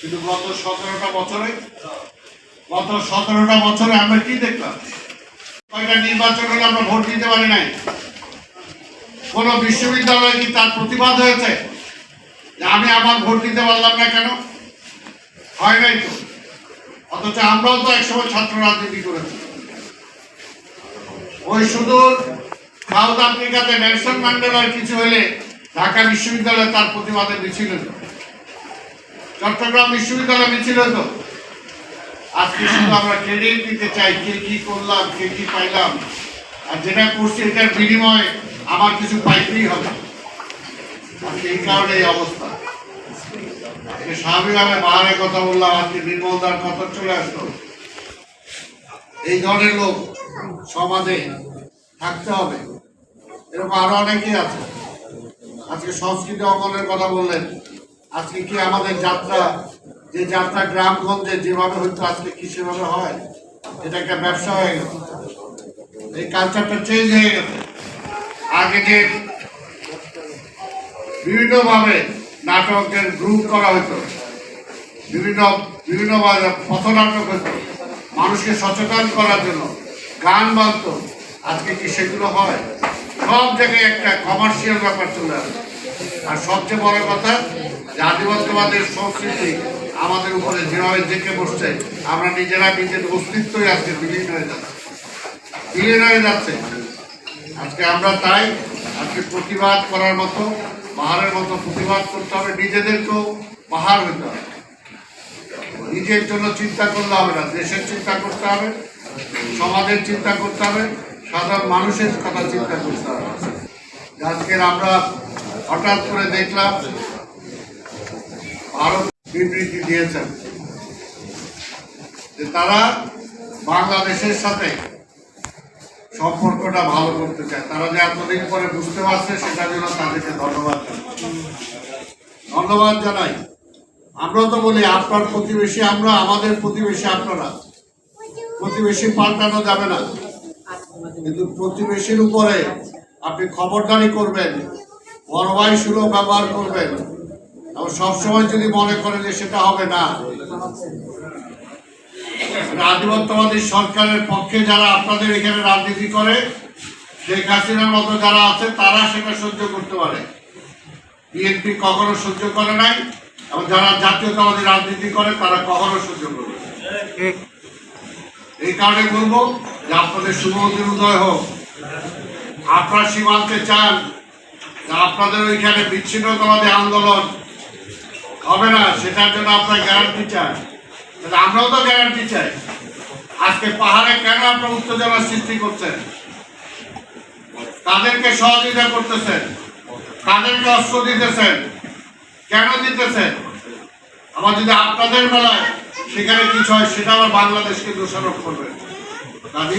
কিন্তু গত সতেরোটা বছরে, গত সতেরোটা বছরে আমরা কি দেখলাম? কয়টা নির্বাচন হলে আমরা ভোট দিতে পারি নাই? কোন কি তার প্রতিবাদ হয়েছে? যে আমি আমার ভোট দিতে পারলাম না কেন? হয় নাই তো। অথচ আমরাও তো একসময় ছাত্র রাজনীতি করেছি। ওই সুদূর সাউথ আফ্রিকাতে নেলসন ম্যান্ডেলার কিছু হলে ঢাকা বিশ্ববিদ্যালয়ে তার প্রতিবাদে মিছিল চট্টগ্রাম বিশ্ববিদ্যালয় মিছিল হতো আজকে শুধু আমরা ক্রেডিট দিতে চাই, কে কি করলাম, কে কি পাইলাম, আর যেটা করছি এটার বিনিময়ে আমার কিছু পাইতেই হবে। আজকে এই কারণে এই অবস্থা। আজকে স্বাভাবিকভাবে বাহারের কথা বললাম, আজকে নির্মলদার কথা চলে আসলো। এই ধরনের লোক সমাজে থাকতে হবে। এরকম আরও অনেকেই আছে। আজকে সংস্কৃতি অঙ্গনের কথা বললেন। আজকে কি আমাদের যাত্রা, যে যাত্রা গ্রামগঞ্জে যেভাবে হইতো আজকে কি সেভাবে হয়, এটা একটা ব্যবসা হয়ে গেছে এই কালচারটা চেঞ্জ হয়ে গেছে আগে যে বিভিন্নভাবে নাটকের গ্রুপ করা হতো, বিভিন্ন, বিভিন্নভাবে পথনাটক হতো, মানুষকে সচেতন করার জন্য গান বাজতো, আজকে কি সেগুলো হয়? সব জায়গায় একটা কমার্শিয়াল ব্যাপার চলে আসে। আর সবচেয়ে বড় কথা, যে আধিপত্যবাদের সংস্কৃতি আমাদের উপরে যেভাবে জেঁকে বসছে, আমরা নিজেরা নিজের অস্তিত্বই আজকে বিলীন হয়ে যাচ্ছে। বিলীন হয়ে যাচ্ছে। আজকে আমরা তাই, আজকে প্রতিবাদ করার মতো পাহাড়ের মতো প্রতিবাদ করতে হবে, নিজেদেরকেও পাহাড় হইতে হবে। নিজের জন্য চিন্তা করলে হবে না, দেশের চিন্তা করতে হবে, সমাজের চিন্তা করতে হবে, সাধারণ মানুষের কথা চিন্তা করতে হবে। আজকের আমরা হঠাৎ করে দেখলাম ভারত বিবৃতি দিয়েছেন যে তারা বাংলাদেশের সাথে সম্পর্কটা ভালো করতে চায়। তারা যে এতদিন পরে বুঝতে পারছে, সেটার জন্য তাদেরকে ধন্যবাদ ধন্যবাদ জানাই। আমরা তো বলি, আপনার প্রতিবেশী আমরা, আমাদের প্রতিবেশী আপনারা। প্রতিবেশী পাল্টানো যাবে না। কিন্তু প্রতিবেশীর উপরে আপনি খবরদারি করবেন। বড় ভাই সুলভ ব্যবহার করবেন। এবং সবসময় যদি মনে করেন যে সেটা হবে না আধিপত্যবাদী সরকারের পক্ষে যারা আপনাদের এখানে রাজনীতি করে, শেখ হাসিনার মতো যারা আছে, তারা সেটা সহ্য করতে পারে। বিএনপি কখনো সহ্য করে নাই, এবং যারা জাতীয়তাবাদী রাজনীতি করে, তারা কখনো সহ্য করবে এই কারণে বলব যে আপনাদের শুভ উদয় হোক। আপনার সীমান্তে চান আপনাদের ওইখানে বিচ্ছিন্নতাবাদী আন্দোলন হবে না, সেটার জন্য আপনার গ্যারান্টি চান তাহলে আমরাও তো গ্যারান্টি চাই। আজকে পাহাড়ে কেন আপনার উত্তেজনা সৃষ্টি করছেন? তাদেরকে সহযোগিতা করতেছেন, তাদেরকে অস্ত্র দিতেছেন, কেন দিতেছেন? আমার যদি আপনাদের বেলায় সেখানে কিছু হয়, সেটা আবার বাংলাদেশকে দোষারোপ করবে। কাজী